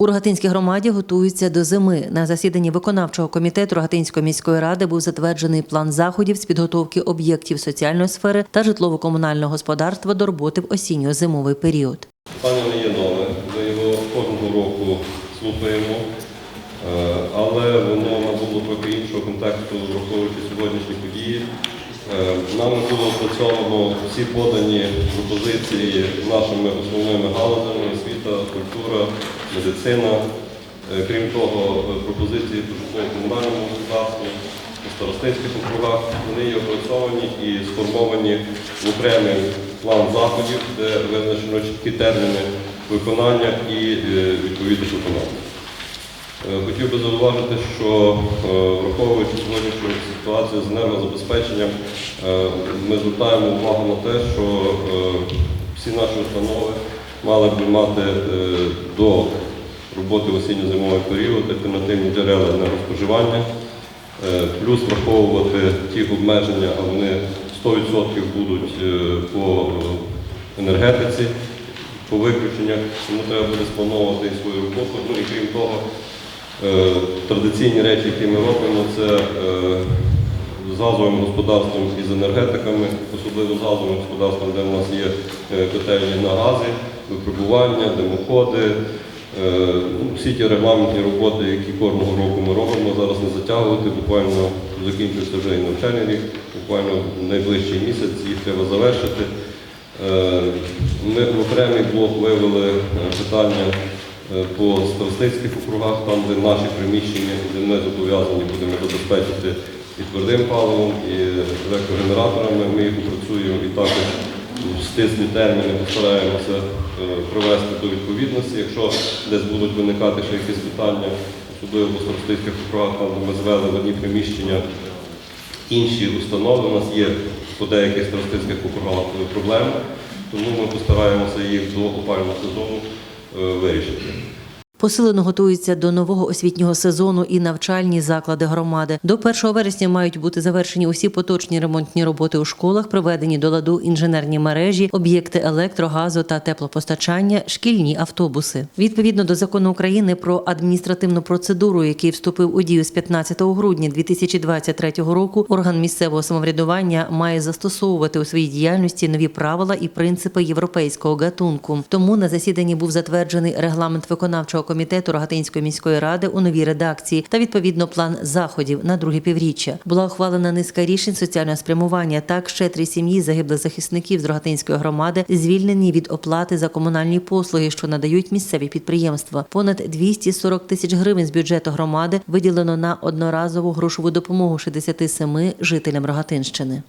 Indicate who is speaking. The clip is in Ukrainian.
Speaker 1: У Рогатинській громаді готуються до зими. На засіданні виконавчого комітету Рогатинської міської ради був затверджений план заходів з підготовки об'єктів соціальної сфери та житлово-комунального господарства до роботи в осінньо-зимовий період.
Speaker 2: Питання не є нове, ми його кожного року слухаємо, Е, але воно набуло трохи іншого контексту, враховуючи сьогоднішні події. Е, Нами було опрацьовано всі подані пропозиції нашими основними галузями медицина. Е, Крім того, е, пропозиції по житлово-комунальному господарству, по старостинських округах, вони є опрацьовані і сформовані в окремий план заходів, де визначено чіткі терміни виконання і е, відповідних виконання. Хотів би зауважити, що враховуючи сьогоднішню ситуацію з енергозабезпеченням, ми звертаємо увагу на те, що всі наші установи мали б мати е, до роботи в осінньо-зимовий період альтернативні джерела енергоспоживання, е, плюс враховувати ті обмеження, а вони 100% будуть е, по енергетиці, по виключеннях, тому треба буде сплановувати і свою роботу. Ну і крім того, Традиційні речі, які ми робимо, це з газовим господарством і з енергетиками, особливо з газовим господарством, де в нас є котельні на гази, випробування, димоходи. Е, ну, Всі ті регламентні роботи, які кожного року ми робимо, зараз не затягувати, буквально закінчується вже і навчальний рік, буквально найближчий місяць їх треба завершити. Е, Ми в окремий блок вивели е, питання по старостинських округах, там, де наші приміщення, де ми зобов'язані будемо забезпечити і твердим паливом, і електрогенераторами. Ми їх опрацюємо і також в стислі терміни постараємося е, привести до відповідності. Якщо десь будуть виникати ще якісь питання, особливо по старостинських округах, там ми звели в одні приміщення інші установи. У нас є по деяких старостинських округах проблеми, тому ми постараємося їх до опалювального сезону е, вирішити.
Speaker 1: Посилено готуються до нового освітнього сезону і навчальні заклади громади. До 1 вересня мають бути завершені усі поточні ремонтні роботи у школах, приведені до ладу інженерні мережі, об'єкти електро, газу та теплопостачання, шкільні автобуси. Відповідно до закону України про адміністративну процедуру, який вступив у дію з 15 грудня 2023 року, орган місцевого самоврядування має застосовувати у своїй діяльності нові правила і принципи європейського гатунку. Тому на засіданні був затверджений регламент виконавчого комітету Рогатинської міської ради у новій редакції та відповідно план заходів на друге півріччя. Була ухвалена низка рішень соціального спрямування. Так ще три сім'ї загиблих захисників з Рогатинської громади звільнені від оплати за комунальні послуги, що надають місцеві підприємства. Понад 240 тисяч гривень з бюджету громади виділено на одноразову грошову допомогу 67 жителям Рогатинщини.